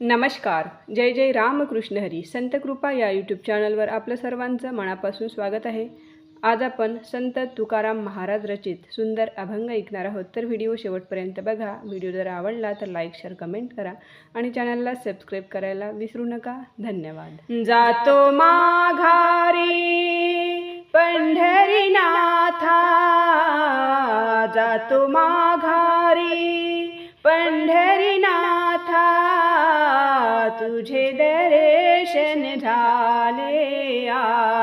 नमस्कार. जय जय रामकृष्ण हरी. संत कृपा या यूट्यूब चॅनलवर आपलं सर्वांचं मनापासून स्वागत आहे. आज आपण संत तुकाराम महाराज रचित सुंदर अभंग ऐकणार आहोत. तर व्हिडिओ शेवटपर्यंत बघा. व्हिडिओ जर आवडला तर लाईक शेअर कमेंट करा आणि चॅनलला सबस्क्राईब करायला विसरू नका. धन्यवाद. जातो माघारी पंढरीनाथा. जातो माघारी पंढरी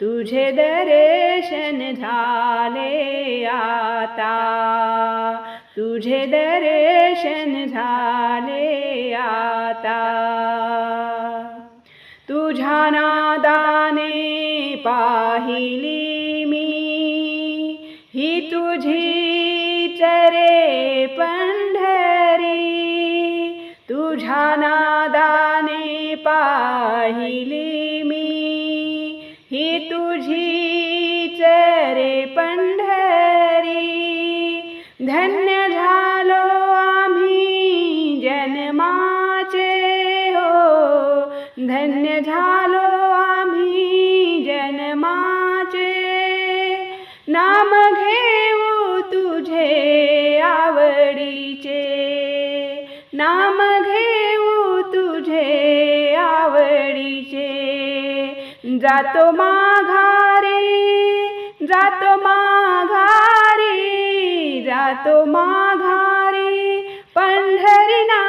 तुझे दर्शन झाले आता. तुझे दर्शन झाले आता. तुझ्या नादाने पाहिली मी. ही तुझी चरे पंढरी. तुझ्या नादाने पाहिली धन्य झालो आम्ही जन्माचे हो. धन्य झालो आम्ही जन्माचे. नाम घेऊ तुझे आवडीचे. नाम घेऊ तुझे आवडीचे. जातो माघारे जातो माघा जातो माघारी पंढरीनाथा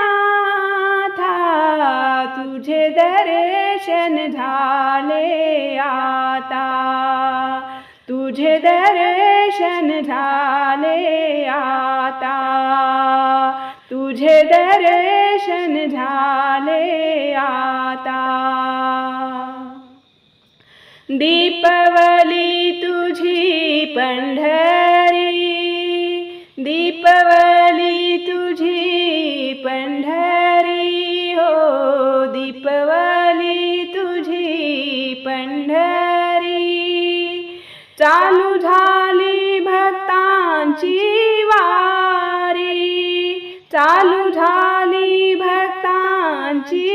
तुझे दर्शन झाले आता. तुझे दर्शन झाले आता. तुझे दर्शन झाले आता. दीपवली तुझी पंढरी दीपवली तुझी पंढरी हो दीपवली तुझी पंढरी. चालू झाली भक्तांची वारी चालू झाली भक्तांची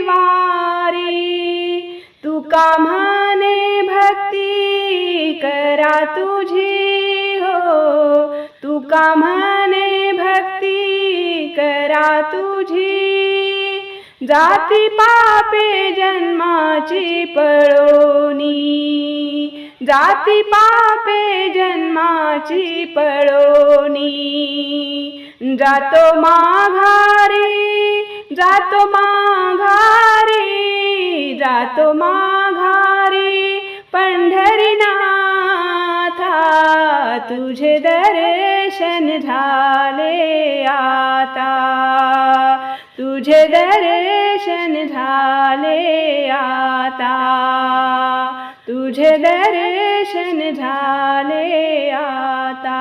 वारी. तुका म्हणे भक्ती करा तुझी कामाने भक्ती करा तुझी. जाती पापे जन्माची पळोनी. जाती पापे जन्माची पळोनी. जातो माघारी जातो माघारी जातो माघारी. पंढरीनाथा तुझे दर्शन झाले आता. तुझे दर्शन झाले आता. तुझे दर्शन झाले आता.